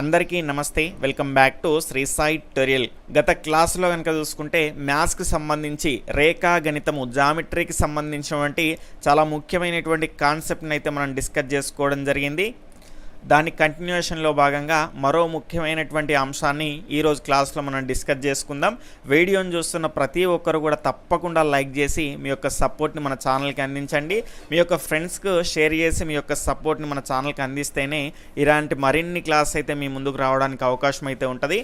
అందరికీ నమస్తే. Welcome back to Sri Sai tutorial గత క్లాసులో కనుక చూసుకుంటే మ్యాథ్స్కి సంబంధించి రేఖా గణితము జామెట్రీకి సంబంధించినటువంటి చాలా ముఖ్యమైనటువంటి కాన్సెప్ట్ని అయితే మనం డిస్కస్ చేసుకోవడం జరిగింది. దాని కంటిన్యూషన్లో భాగంగా మరో ముఖ్యమైనటువంటి అంశాన్ని ఈరోజు క్లాస్లో మనం డిస్కస్ చేసుకుందాం. వీడియోని చూస్తున్న ప్రతి ఒక్కరు కూడా తప్పకుండా లైక్ చేసి మీ యొక్క సపోర్ట్ని మన ఛానల్కి అందించండి. మీ యొక్క ఫ్రెండ్స్కు షేర్ చేసి మీ యొక్క సపోర్ట్ని మన ఛానల్కి అందిస్తేనే ఇలాంటి మరిన్ని క్లాస్ అయితే మీ ముందుకు రావడానికి అవకాశం అయితే ఉంటుంది.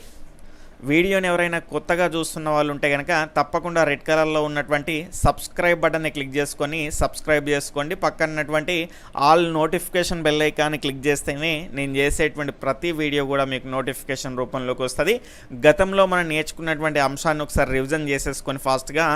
వీడియోని ఎవరైనా కొత్తగా చూస్తున్న వాళ్ళు ఉంటే కనుక తప్పకుండా రెడ్ కలర్లో ఉన్నటువంటి సబ్స్క్రైబ్ బటన్ని క్లిక్ చేసుకొని సబ్స్క్రైబ్ చేసుకోండి. పక్కనటువంటి ఆల్ నోటిఫికేషన్ బెల్ ఐకాన్ని క్లిక్ చేస్తేనే నేను చేసేటువంటి ప్రతి వీడియో కూడా మీకు నోటిఫికేషన్ రూపంలోకి వస్తుంది. గతంలో మనం నేర్చుకున్నటువంటి అంశాన్ని ఒకసారి రివిజన్ చేసేసుకొని ఫాస్ట్గా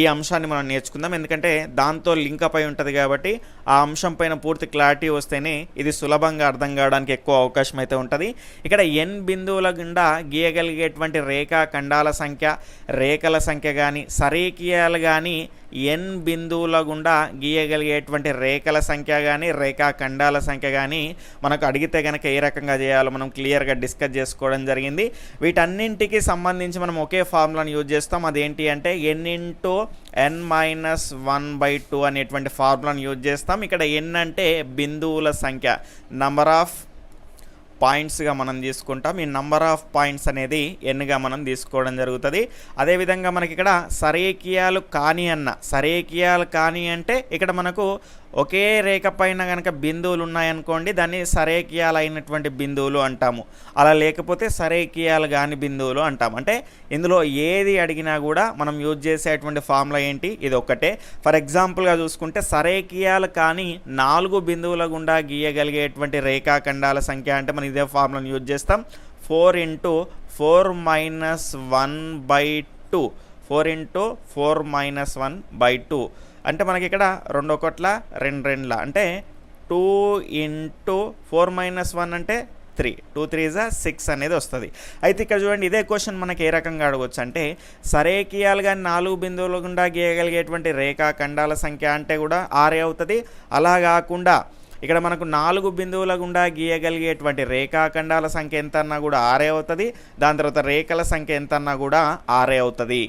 ఈ అంశాన్ని మనం నేర్చుకుందాం. ఎందుకంటే దాంతో లింకప్ అయి ఉంటుంది కాబట్టి ఆ అంశం పైన పూర్తి క్లారిటీ వస్తేనే ఇది సులభంగా అర్థం కావడానికి ఎక్కువ అవకాశం అయితే ఉంటుంది. ఇక్కడ ఎన్ బిందువుల గుండా గీయగలిగేటువంటి రేఖా ఖండాల సంఖ్య రేఖల సంఖ్య కానీ సరేకీయాలు కానీ ఎన్ బిందువుల గుండా గీయగలిగేటువంటి రేఖల సంఖ్య కానీ రేఖా ఖండాల సంఖ్య కానీ మనకు అడిగితే కనుక ఏ రకంగా చేయాలో మనం క్లియర్గా డిస్కస్ చేసుకోవడం జరిగింది. వీటన్నింటికి సంబంధించి మనం ఒకే ఫార్ములాను యూజ్ చేస్తాం. అదేంటి అంటే N into N minus one by two అనేటువంటి ఫార్ములాను యూజ్ చేస్తాం. ఇక్కడ ఎన్ అంటే బిందువుల సంఖ్య నంబర్ ఆఫ్ పాయింట్స్గా మనం తీసుకుంటాం. ఈ నంబర్ ఆఫ్ పాయింట్స్ అనేది ఎన్గా మనం తీసుకోవడం జరుగుతుంది. అదేవిధంగా మనకి ఇక్కడ సరేకియాలు కాని అన్న సరేకియాలు కాని అంటే ఇక్కడ మనకు ఒకే రేఖ పైన కనుక బిందువులు ఉన్నాయనుకోండి దాన్ని సరేకియాలైనటువంటి అయినటువంటి బిందువులు అంటాము. అలా లేకపోతే సరేకియాలు కాని బిందువులు అంటాము. అంటే ఇందులో ఏది అడిగినా కూడా మనం యూజ్ చేసేటువంటి ఫార్ములా ఏంటి? ఇది ఒక్కటే ఫర్ ఎగ్జాంపుల్గా చూసుకుంటే సరేకియాలు కానీ నాలుగు బిందువుల గుండా గీయగలిగేటువంటి రేఖాఖండాల సంఖ్య అంటే మనం ఇదే ఫార్ములాని యూజ్ చేస్తాం. Four into four minus one by two four into four minus one by two అంటే మనకి ఇక్కడ రెండు ఒకట్ల రెండు రెండుల. అంటే two into four minus one అంటే త్రీ టూ త్రీ జా సిక్స్ అనేది వస్తుంది. అయితే ఇక్కడ చూడండి ఇదే క్వశ్చన్ మనకి ఏ రకంగా అడగవచ్చు అంటే సరేకీయాలుగా కానీ నాలుగు బిందువులు గుండా గీయగలిగేటువంటి రేఖాఖండాల సంఖ్య అంటే కూడా ఆరే అవుతుంది. అలా కాకుండా ఇక్కడ మనకు నాలుగు బిందువుల గుండా గీయగలిగేటువంటి రేఖాఖండాల సంఖ్య ఎంత అన్నా కూడా ఆరే అవుతుంది. దాని తర్వాత రేఖల సంఖ్య ఎంత అన్నా కూడా ఆరే అవుతుంది.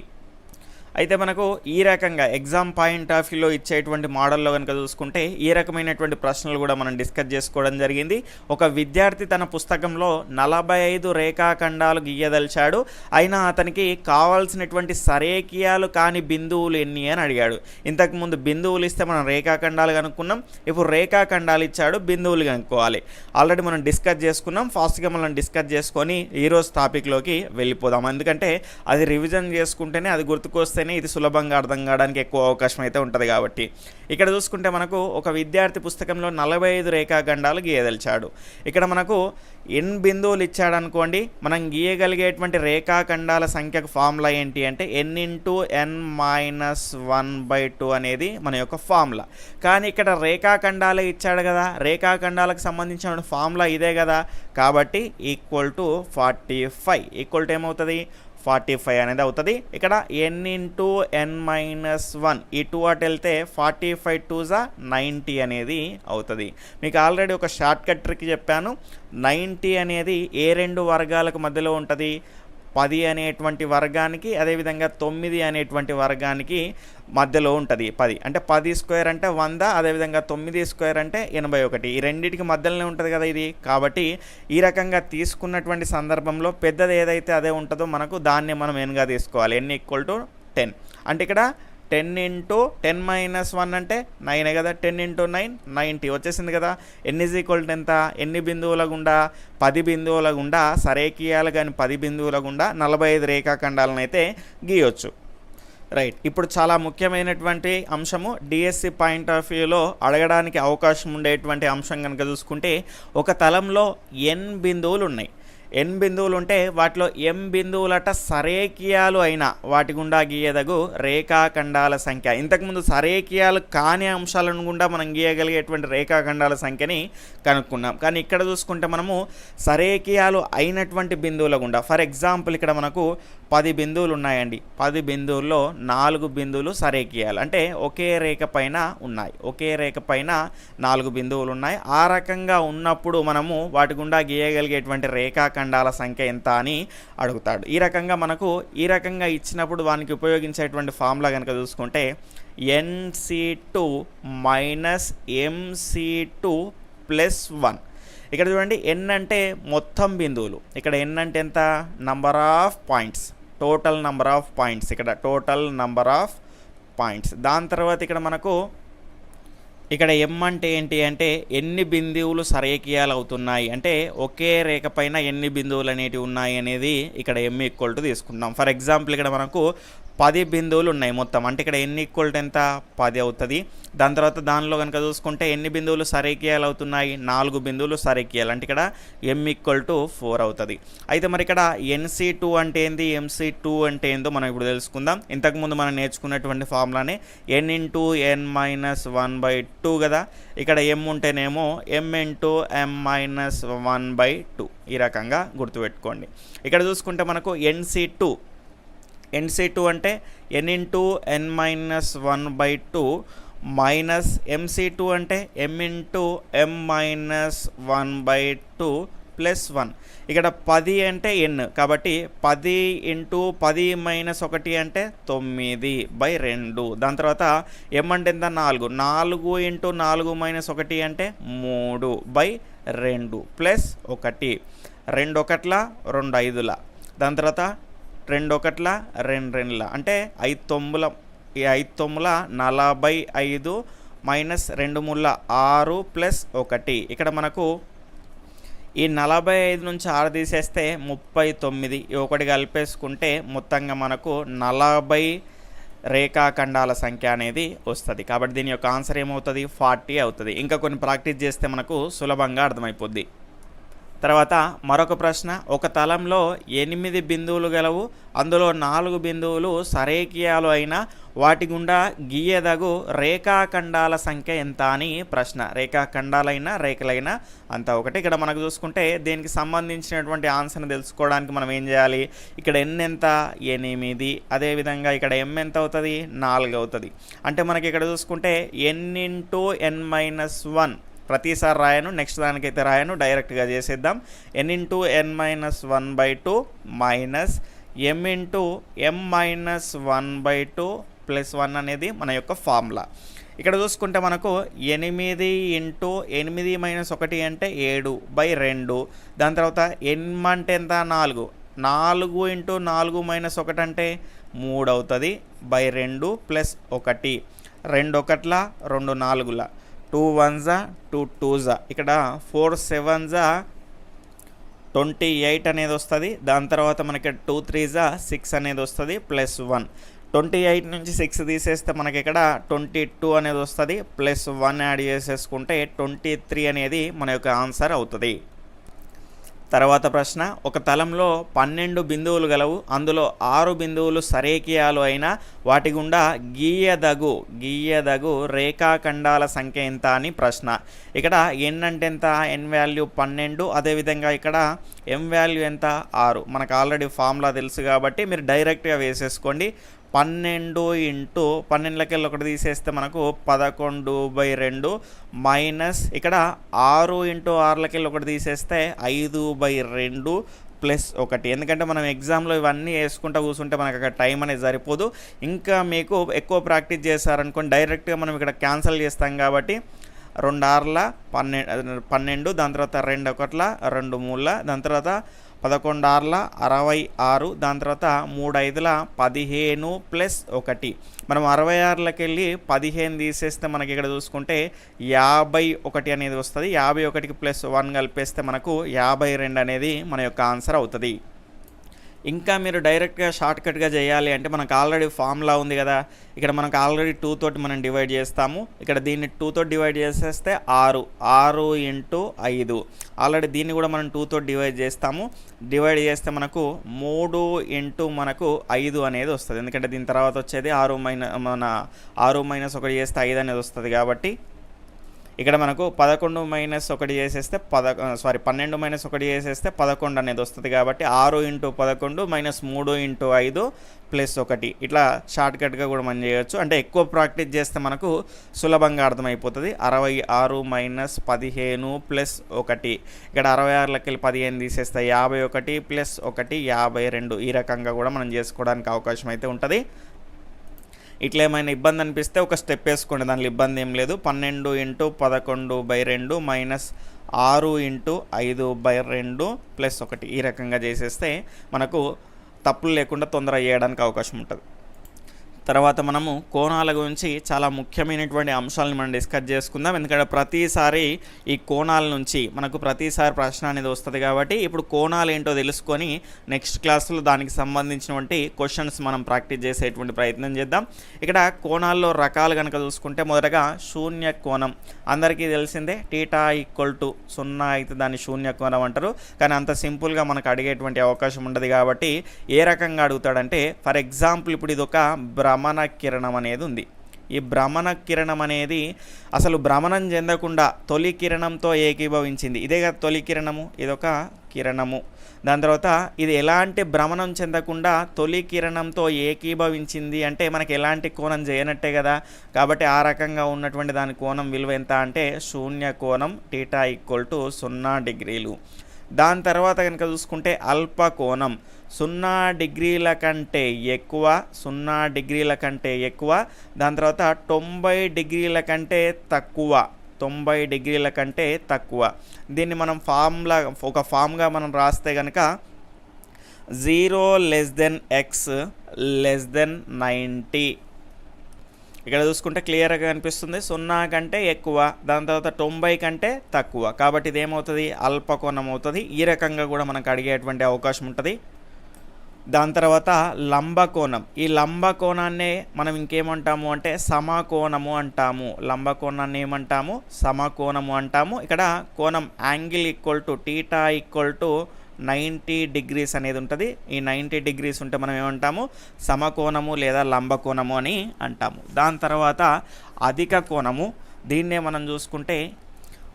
అయితే మనకు ఈ రకంగా ఎగ్జామ్ పాయింట్ ఆఫ్ వ్యూలో ఇచ్చేటువంటి మోడల్లో కనుక చూసుకుంటే ఈ రకమైనటువంటి ప్రశ్నలు కూడా మనం డిస్కస్ చేసుకోవడం జరిగింది. ఒక విద్యార్థి తన పుస్తకంలో నలభై ఐదు రేఖాఖండాలు గీయదలిచాడు. అయినా అతనికి కావాల్సినటువంటి సరేకియాలు కాని బిందువులు ఎన్ని అని అడిగాడు. ఇంతకుముందు బిందువులు ఇస్తే మనం రేఖాఖండాలు కనుక్కున్నాం. ఇప్పుడు రేఖాఖండాలు ఇచ్చాడు బిందువులు కనుక్కోవాలి. ఆల్రెడీ మనం డిస్కస్ చేసుకున్నాం. ఫాస్ట్గా మనం డిస్కస్ చేసుకొని ఈరోజు టాపిక్లోకి వెళ్ళిపోదాం. ఎందుకంటే అది రివిజన్ చేసుకుంటేనే అది గుర్తుకొస్తే చేస్తేనే ఇది సులభంగా అర్థం కావడానికి ఎక్కువ అవకాశం అయితే ఉంటుంది కాబట్టి. ఇక్కడ చూసుకుంటే మనకు ఒక విద్యార్థి పుస్తకంలో నలభై ఐదు రేఖాఖండాలు గీయదలిచాడు. ఇక్కడ మనకు ఎన్ బిందువులు ఇచ్చాడు అనుకోండి మనం గీయగలిగేటువంటి రేఖాఖండాల సంఖ్యకు ఫార్ములా ఏంటి అంటే N into N minus one by two అనేది మన యొక్క ఫార్ములా. కానీ ఇక్కడ రేఖాఖండాలే ఇచ్చాడు కదా రేఖాఖండాలకు సంబంధించిన ఫార్ములా ఇదే కదా. కాబట్టి equal to forty five. Equal to ఏమవుతుంది? ఫార్టీ ఫైవ్ అనేది అవుతుంది. ఇక్కడ N into N minus one ఈ టూ అటు వెళ్తే ఫార్టీ ఫైవ్ టూ జా నైంటీ అనేది అవుతుంది. మీకు ఆల్రెడీ ఒక షార్ట్ కట్ ట్రిక్ చెప్పాను. నైంటీ అనేది ఏ రెండు వర్గాలకు మధ్యలో ఉంటుంది? పది అనేటువంటి వర్గానికి అదేవిధంగా తొమ్మిది అనేటువంటి వర్గానికి మధ్యలో ఉంటుంది పది. అంటే పది స్క్వేర్ అంటే వంద అదేవిధంగా తొమ్మిది స్క్వేర్ అంటే ఎనభై ఒకటి. ఈ రెండింటికి మధ్యలోనే ఉంటుంది కదా ఇది. కాబట్టి ఈ రకంగా తీసుకున్నటువంటి సందర్భంలో పెద్దది ఏదైతే అదే ఉంటుందో మనకు దాన్ని మనం ఎన్గా తీసుకోవాలి? ఎన్ ఈక్వల్ టు టెన్ అంటే ఇక్కడ ten into ten minus one అంటే నైన్ కదా టెన్ ఇంటూ నైన్ నైంటీ. వచ్చేసింది కదా. ఎన్ ఈజ్ ఈక్వల్ ఎంత? ఎన్ని బిందువుల గుండా? పది బిందువుల గుండా. సరేకీయాలు కానీ పది బిందువుల గుండా నలభై ఐదు రేఖాఖండాలను అయితే గీయొచ్చు. రైట్ ఇప్పుడు చాలా ముఖ్యమైనటువంటి అంశము. డిఎస్సి పాయింట్ ఆఫ్ వ్యూలో అడగడానికి అవకాశం ఉండేటువంటి అంశం కనుక చూసుకుంటే ఒక తలంలో ఎన్ బిందువులు ఉన్నాయి. ఎన్ బిందువులు ఉంటే వాటిలో ఎం బిందువులట సరేకియాలు అయిన వాటి గుండా గీయదగు రేఖాఖండాల సంఖ్య. ఇంతకుముందు సరేకియాలు కాని అంశాలను గుండా మనం గీయగలిగేటువంటి రేఖాఖండాల సంఖ్యని కనుక్కున్నాం. కానీ ఇక్కడ చూసుకుంటే మనము సరేకియాలు అయినటువంటి బిందువుల గుండా ఫర్ ఎగ్జాంపుల్ ఇక్కడ మనకు పది బిందువులు ఉన్నాయండి పది బిందువుల్లో నాలుగు బిందువులు సరేకియాలు. అంటే ఒకే రేఖ పైన ఉన్నాయి. ఒకే రేఖ పైన నాలుగు బిందువులు ఉన్నాయి ఆ రకంగా ఉన్నప్పుడు మనము వాటి గుండా గీయగలిగేటువంటి రేఖాఖండ రేఖాఖండాల సంఖ్య ఎంత అని అడుగుతాడు. ఈ రకంగా మనకు ఈ రకంగా ఇచ్చినప్పుడు వానికి ఉపయోగించేటువంటి ఫార్ములా కనుక చూసుకుంటే N C two minus M C two plus one. ఇక్కడ చూడండి ఎన్ అంటే మొత్తం బిందువులు. ఇక్కడ ఎన్ అంటే ఎంత? Number of points total number of points ఇక్కడ టోటల్ నంబర్ ఆఫ్ పాయింట్స్ దాని తర్వాత ఇక్కడ మనకు ఇక్కడ ఎం అంటే ఏంటి అంటే ఎన్ని బిందువులు సరేకియాలు అవుతున్నాయి అంటే ఒకే రేఖ పైన ఎన్ని బిందువులు అనేటివి ఉన్నాయి అనేది ఇక్కడ ఎం ఈక్వల్ టు తీసుకుంటాం ఫర్ ఎగ్జాంపుల్ ఇక్కడ మనకు పది బిందువులు ఉన్నాయి మొత్తం. అంటే ఇక్కడ ఎన్ని ఈక్వల్ టు ఎంత? పది అవుతుంది. దాని తర్వాత దానిలో కనుక చూసుకుంటే ఎన్ని బిందువులు సరేకియాలు అవుతున్నాయి నాలుగు బిందువులు సరేకియాలు అంటే ఇక్కడ ఎం ఈక్వల్ టు ఫోర్ అవుతుంది. అయితే మరి ఇక్కడ ఎన్సీ టూ అంటే ఏంది? ఎంసీ టూ అంటే ఏందో మనం ఇప్పుడు తెలుసుకుందాం. ఇంతకుముందు మనం నేర్చుకున్నటువంటి ఫార్ములానే N into N minus one by two కదా? ఇక్కడ ఎం ఉంటేనేమో M into M minus one by two ఈ రకంగా గుర్తుపెట్టుకోండి. ఇక్కడ చూసుకుంటే మనకు ఎన్సీ టూ ఎన్సీ టూ అంటే N into N minus one by two minus MC two అంటే M into M minus one by two plus one. ఇక్కడ పది అంటే ఎన్ కాబట్టి పది ఇంటూ పది మైనస్ ఒకటి అంటే తొమ్మిది బై రెండు. దాని తర్వాత ఏమంటే ఎంత? నాలుగు. నాలుగు ఇంటూ నాలుగు మైనస్ ఒకటి అంటే మూడు బై రెండు ప్లస్ ఒకటి. రెండు ఒకట్ల రెండు ఐదుల. దాని తర్వాత రెండు ఒకట్ల రెండు రెండుల. అంటే ఐదు తొమ్ముల ఈ ఐదు తొమ్ముల నలభై ఐదు మైనస్ రెండు ముళ్ళ ఆరు ప్లస్ ఒకటి. ఇక్కడ మనకు ఈ నలభై ఐదు నుంచి ఆరు తీసేస్తే ముప్పై తొమ్మిది. ఒకటి కలిపేసుకుంటే మొత్తంగా మనకు నలభై రేఖాఖండాల సంఖ్య అనేది వస్తుంది. కాబట్టి దీని యొక్క ఆన్సర్ ఏమవుతుంది? ఫార్టీ అవుతుంది. ఇంకా కొన్ని ప్రాక్టీస్ చేస్తే మనకు సులభంగా అర్థమైపోద్ది. తర్వాత మరొక ప్రశ్న ఒక తలంలో ఎనిమిది బిందువులు గలవు అందులో నాలుగు బిందువులు సరేకియాలు అయినా వాటి గుండా గీయదగు రేఖాఖండాల సంఖ్య ఎంత అని ప్రశ్న. రేఖాఖండాలైనా రేఖలైనా అంత ఒకటి. ఇక్కడ మనకు చూసుకుంటే దీనికి సంబంధించినటువంటి ఆన్సర్ని తెలుసుకోవడానికి మనం ఏం చేయాలి? ఇక్కడ ఎన్ ఎంత? ఎనిమిది. అదేవిధంగా ఇక్కడ ఎం ఎంత అవుతుంది? నాలుగు అవుతుంది. అంటే మనకి ఇక్కడ చూసుకుంటే N into N minus one. ప్రతిసారి రాయను నెక్స్ట్ దానికైతే రాయను డైరెక్ట్గా చేసేద్దాం. N into N minus one by two minus M into M minus one by two plus one అనేది మన యొక్క ఫార్ములా. ఇక్కడ చూసుకుంటే మనకు ఎనిమిది ఇంటూ ఎనిమిది మైనస్ ఒకటి అంటే ఏడు బై రెండు. దాని తర్వాత ఎన్ అంటే ఎంత? నాలుగు. నాలుగు ఇంటూ నాలుగు మైనస్ ఒకటి అంటే మూడు అవుతుంది బై రెండు ప్లస్ ఒకటి. రెండు ఒకట్ల రెండు నాలుగుల. టూ వన్జా టూ టూజా ఇక్కడ ఫోర్ సెవెన్జా ట్వంటీ ఎయిట్ అనేది వస్తుంది. దాని తర్వాత మనకి టూ త్రీజా సిక్స్ అనేది వస్తుంది ప్లస్ వన్. ట్వంటీ ఎయిట్ నుంచి సిక్స్ తీసేస్తే మనకి ఇక్కడ ట్వంటీ టూ అనేది వస్తుంది ప్లస్ వన్ యాడ్ చేసేసుకుంటే ట్వంటీ త్రీ అనేది మన యొక్క ఆన్సర్ అవుతుంది. తర్వాత ప్రశ్న ఒక తలంలో పన్నెండు బిందువులు గలవు అందులో ఆరు బిందువులు సరేకియాలు అయినా వాటి గుండా గీయదగు గీయదగు రేఖాఖండాల సంఖ్య ఎంత అని ప్రశ్న. ఇక్కడ ఎన్ అంటే ఎంత ఎన్ వాల్యూ పన్నెండు అదేవిధంగా ఇక్కడ ఎం వాల్యూ ఎంత? ఆరు. మనకు ఆల్రెడీ ఫార్ములా తెలుసు కాబట్టి మీరు డైరెక్ట్గా వేసేసుకోండి. పన్నెండు ఇంటూ పన్నెండులకెళ్ళి ఒకటి తీసేస్తే మనకు పదకొండు బై రెండు మైనస్ ఇక్కడ ఆరు ఇంటూ ఆరులకెళ్ళి ఒకటి తీసేస్తే ఐదు బై రెండు ప్లస్ ఒకటి. ఎందుకంటే మనం ఎగ్జామ్లో ఇవన్నీ వేసుకుంటూ కూర్చుంటే మనకు అక్కడ టైం అనేది సరిపోదు. ఇంకా మీకు ఎక్కువ ప్రాక్టీస్ చేశారనుకోండి డైరెక్ట్గా మనం ఇక్కడ క్యాన్సిల్ చేస్తాం కాబట్టి రెండు ఆరుల పన్నెండు పన్నెండు దాని తర్వాత రెండు ఒకట్ల రెండు మూడుల దాని తర్వాత పదకొండు ఆరుల అరవై ఆరు దాని తర్వాత మూడు ఐదుల పదిహేను ప్లస్ ఒకటి. మనం అరవై ఆరులకి వెళ్ళి పదిహేను తీసేస్తే మనకి ఇక్కడ చూసుకుంటే యాభై ఒకటి అనేది వస్తుంది. యాభై ఒకటికి ప్లస్ వన్ కలిపేస్తే మనకు యాభై రెండు అనేది మన యొక్క ఆన్సర్ అవుతుంది. ఇంకా మీరు డైరెక్ట్గా షార్ట్కట్గా చేయాలి అంటే మనకు ఆల్రెడీ ఫార్ములా ఉంది కదా. ఇక్కడ మనకు ఆల్రెడీ టూ తోటి మనం డివైడ్ చేస్తాము. ఇక్కడ దీన్ని టూ తోటి డివైడ్ చేసేస్తే ఆరు. ఆరు ఇంటూ ఐదు. ఆల్రెడీ దీన్ని కూడా మనం టూ తోటి డివైడ్ చేస్తాము. డివైడ్ చేస్తే మనకు మూడు ఇంటూ మనకు ఐదు అనేది వస్తుంది. ఎందుకంటే దీని తర్వాత వచ్చేది ఆరు మైనస్ మన ఆరు మైనస్ ఒకటి చేస్తే ఐదు అనేది వస్తుంది కాబట్టి ఇక్కడ మనకు పదకొండు మైనస్ ఒకటి చేసేస్తే పద సారీ పన్నెండు మైనస్ ఒకటి చేసేస్తే పదకొండు అనేది వస్తుంది కాబట్టి ఆరు ఇంటూ పదకొండు మైనస్ మూడు ఇంటూ ఐదు ప్లస్ ఒకటి. ఇట్లా షార్ట్కట్గా కూడా మనం చేయొచ్చు. అంటే ఎక్కువ ప్రాక్టీస్ చేస్తే మనకు సులభంగా అర్థమైపోతుంది. అరవై ఆరు మైనస్ పదిహేను ప్లస్ ఒకటి. ఇక్కడ అరవై ఆరులకి వెళ్ళి పదిహేను తీసేస్తే యాభై ఒకటి ప్లస్ ఒకటి యాభై రెండు. ఈ రకంగా కూడా మనం చేసుకోవడానికి అవకాశం అయితే ఉంటుంది. ఇట్లా ఏమైనా ఇబ్బంది అనిపిస్తే ఒక స్టెప్ వేసుకోండి. దానిలో ఇబ్బంది ఏం లేదు. పన్నెండు ఇంటూ పదకొండు బై రెండు మైనస్ ఆరు ఇంటూ ఐదు బై రెండు ప్లస్ ఒకటి. ఈ రకంగా చేసేస్తే మనకు తప్పులు లేకుండా తొందర చేయడానికి అవకాశం ఉంటుంది. తర్వాత మనము కోణాల గురించి చాలా ముఖ్యమైనటువంటి అంశాలను మనం డిస్కస్ చేసుకుందాం. ఎందుకంటే ప్రతిసారి ఈ కోణాల నుంచి మనకు ప్రతిసారి ప్రశ్న అనేది వస్తుంది కాబట్టి ఇప్పుడు కోణాలు ఏంటో తెలుసుకొని నెక్స్ట్ క్లాస్లో దానికి సంబంధించినటువంటి క్వశ్చన్స్ మనం ప్రాక్టీస్ చేసేటువంటి ప్రయత్నం చేద్దాం. ఇక్కడ కోణాల్లో రకాలు కనుక చూసుకుంటే మొదటగా శూన్య కోణం. అందరికీ తెలిసిందే టీటా ఈక్వల్ టు సున్నా అయితే దాన్ని శూన్య కోణం అంటారు. కానీ అంత సింపుల్గా మనకు అడిగేటువంటి అవకాశం ఉండదు కాబట్టి ఏ రకంగా అడుగుతాడంటే ఫర్ ఎగ్జాంపుల్ ఇప్పుడు ఇది ఒక బ్రా భ్రమణ కిరణం అనేది ఉంది. ఈ భ్రమణ కిరణం అనేది అసలు భ్రమణం చెందకుండా తొలి కిరణంతో ఏకీభవించింది. ఇదే కదా తొలి కిరణము ఇదొక కిరణము. దాని తర్వాత ఇది ఎలాంటి భ్రమణం చెందకుండా తొలి కిరణంతో ఏకీభవించింది అంటే మనకి ఎలాంటి కోణం చేయనట్టే కదా. కాబట్టి ఆ రకంగా ఉన్నటువంటి దాని కోణం విలువ ఎంత అంటే శూన్య కోణం టీటా ఈక్వల్ టు సున్నా డిగ్రీలు. దాని తర్వాత కనుక చూసుకుంటే అల్ప కోణం. సున్నా డిగ్రీల కంటే ఎక్కువ సున్నా డిగ్రీల కంటే ఎక్కువ దాని తర్వాత తొంభై డిగ్రీల కంటే తక్కువ తొంభై డిగ్రీల కంటే తక్కువ. దీన్ని మనం ఫామ్లా ఒక ఫామ్గా మనం రాస్తే కనుక zero less than x less than ninety. ఇక్కడ చూసుకుంటే క్లియర్గా కనిపిస్తుంది సున్నా కంటే ఎక్కువ దాని తర్వాత తొంభై కంటే తక్కువ. కాబట్టి ఇది ఏమవుతుంది అల్పకోణం అవుతుంది. ఈ రకంగా కూడా మనకు అడిగేటువంటి అవకాశం ఉంటుంది. దాని తర్వాత లంబకోణం. ఈ లంబకోణాన్నే మనం ఇంకేమంటాము అంటే సమకోణము అంటాము. లంబకోణాన్ని ఏమంటాము? సమకోణము అంటాము. ఇక్కడ కోణం angle equal to theta equal to ninety degrees అనేది ఉంటుంది. ఈ నైంటీ డిగ్రీస్ ఉంటే మనం ఏమంటాము? సమకోణము లేదా లంబకోణము అని అంటాము. దాని తర్వాత అధిక కోణము. దీన్నే మనం చూసుకుంటే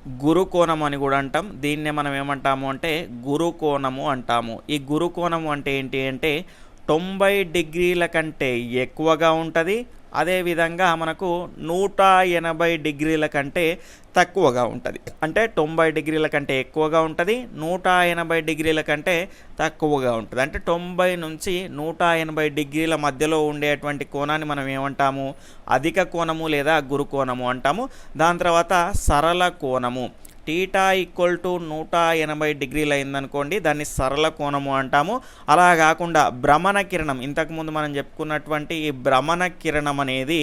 గురుకోణం అని కూడా అంటాం. దీన్నే మనం ఏమంటాము అంటే గురుకోణము అంటాము. ఈ గురుకోణము అంటే ఏంటి అంటే తొంభై డిగ్రీల కంటే ఎక్కువగా ఉంటుంది అదేవిధంగా మనకు నూట ఎనభై డిగ్రీల కంటే తక్కువగా ఉంటుంది. అంటే తొంభై డిగ్రీల కంటే ఎక్కువగా ఉంటుంది నూట ఎనభై డిగ్రీల కంటే తక్కువగా ఉంటుంది. అంటే తొంభై నుంచి నూట ఎనభై డిగ్రీల మధ్యలో ఉండేటువంటి కోణాన్ని మనం ఏమంటాము? అధిక కోణము లేదా గురు కోణము అంటాము. దాని తర్వాత సరళ కోణము. టీటా ఈక్వల్ టు నూట ఎనభై డిగ్రీలు అయిందనుకోండి దాన్ని సరళ కోణము అంటాము. అలా కాకుండా భ్రమణ కిరణం ఇంతకుముందు మనం చెప్పుకున్నటువంటి ఈ భ్రమణ కిరణం అనేది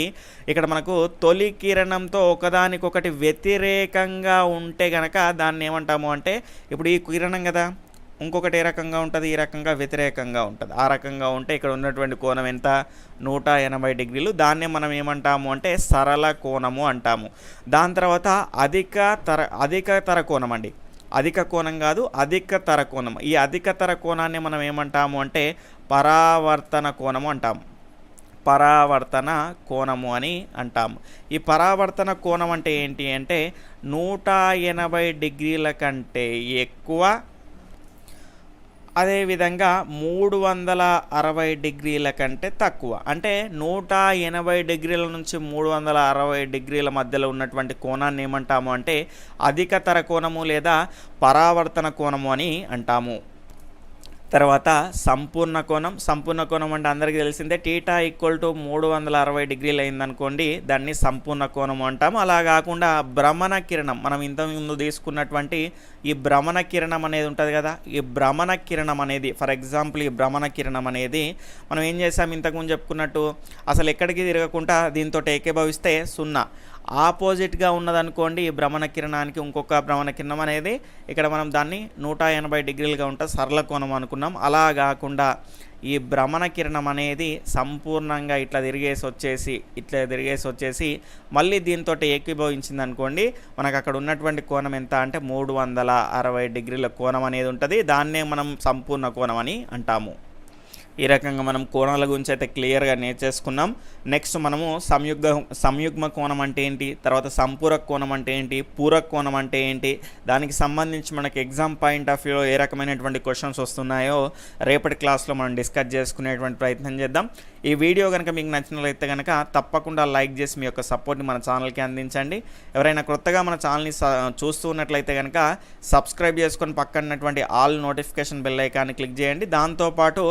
ఇక్కడ మనకు తొలి కిరణంతో ఒకదానికొకటి వ్యతిరేకంగా ఉంటే గనక దాన్ని ఏమంటాము అంటే ఇప్పుడు ఈ కిరణం కదా ఇంకొకటి ఏ రకంగా ఉంటుంది? ఈ రకంగా వ్యతిరేకంగా ఉంటుంది. ఆ రకంగా ఉంటే ఇక్కడ ఉన్నటువంటి కోణం ఎంత? నూట ఎనభై డిగ్రీలు. దాన్నే మనం ఏమంటాము అంటే సరళ కోణము అంటాము. దాని తర్వాత అధిక తర అధిక తర కోణం అండి. అధిక కోణం కాదు అధిక తర కోణం. ఈ అధిక తర కోణాన్ని మనం ఏమంటాము అంటే పరావర్తన కోణము అంటాము. పరావర్తన కోణము అని అంటాము. ఈ పరావర్తన కోణం అంటే ఏంటి అంటే నూట ఎనభై డిగ్రీల కంటే ఎక్కువ అదేవిధంగా మూడు వందల అరవై డిగ్రీల కంటే తక్కువ. అంటే నూట ఎనభై డిగ్రీల నుంచి మూడు వందల అరవై డిగ్రీల మధ్యలో ఉన్నటువంటి కోణాన్ని ఏమంటాము అంటే అధికతర కోణము లేదా పరావర్తన కోణము అని అంటాము. తర్వాత సంపూర్ణ కోణం సంపూర్ణ కోణం అంటే అందరికీ తెలిసిందే టీటా ఈక్వల్ టు మూడు వందల అరవై డిగ్రీలు అయిందనుకోండి దాన్ని సంపూర్ణ కోణం అంటాం. అలా కాకుండా భ్రమణ కిరణం మనం ఇంతకుముందు తీసుకున్నటువంటి ఈ భ్రమణ కిరణం అనేది ఉంటుంది కదా ఈ భ్రమణ కిరణం అనేది ఫర్ ఎగ్జాంపుల్ ఈ భ్రమణ కిరణం అనేది మనం ఏం చేసాం ఇంతకుముందు చెప్పుకున్నట్టు అసలు ఎక్కడికి తిరగకుండా దీంతో ఏకీభవిస్తే సున్నా. ఆపోజిట్గా ఉన్నదనుకోండి ఈ భ్రమణ కిరణానికి ఇంకొక భ్రమణ కిరణం అనేది ఇక్కడ మనం దాన్ని నూట ఎనభై డిగ్రీలుగా ఉంటే సరళ కోణం అనుకున్నాం. అలా కాకుండా ఈ భ్రమణ కిరణం అనేది సంపూర్ణంగా ఇట్లా తిరిగేసి వచ్చేసి ఇట్లా తిరిగేసి వచ్చేసి మళ్ళీ దీంతో ఏకీభవించింది అనుకోండి మనకు అక్కడ ఉన్నటువంటి కోణం ఎంత అంటే మూడు వందల అరవై డిగ్రీల కోణం అనేది ఉంటుంది. దాన్నే మనం సంపూర్ణ కోణం అని అంటాము. ఈ రకంగా మనం కోణాల గురించి అయితే క్లియర్గా నేర్చేసుకున్నాం. నెక్స్ట్ మనము సంయుగ్మ సంయుగ్మ కోణం అంటే ఏంటి? తర్వాత సంపూరక కోణం అంటే ఏంటి? పూరక కోణం అంటే ఏంటి? దానికి సంబంధించి మనకి ఎగ్జామ్ పాయింట్ ఆఫ్ వ్యూలో ఏ రకమైనటువంటి క్వశ్చన్స్ వస్తున్నాయో రేపటి క్లాస్లో మనం డిస్కస్ చేసుకునేటువంటి ప్రయత్నం చేద్దాం. ఈ వీడియో కనుక మీకు నచ్చినట్లయితే కనుక తప్పకుండా లైక్ చేసి మీ యొక్క సపోర్ట్ని మన ఛానల్కి అందించండి. ఎవరైనా కొత్తగా మన ఛానల్ని చూస్తూ ఉన్నట్లయితే కనుక సబ్స్క్రైబ్ చేసుకొని పక్కనటువంటి ఆల్ నోటిఫికేషన్ బెల్ ఐకాన్ని క్లిక్ చేయండి. దాంతోపాటు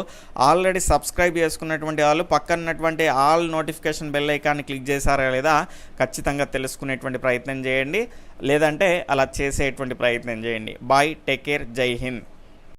ఆల్రెడీ సబ్స్క్రైబ్ చేసుకున్నటువంటి వాళ్ళు పక్కనటువంటి ఆల్ నోటిఫికేషన్ బెల్ ఐకాన్ని క్లిక్ చేశారా లేదా ఖచ్చితంగా తెలుసుకునేటువంటి ప్రయత్నం చేయండి. లేదంటే అలా చేసేటువంటి ప్రయత్నం చేయండి. బాయ్ టేక్ కేర్ జై హింద్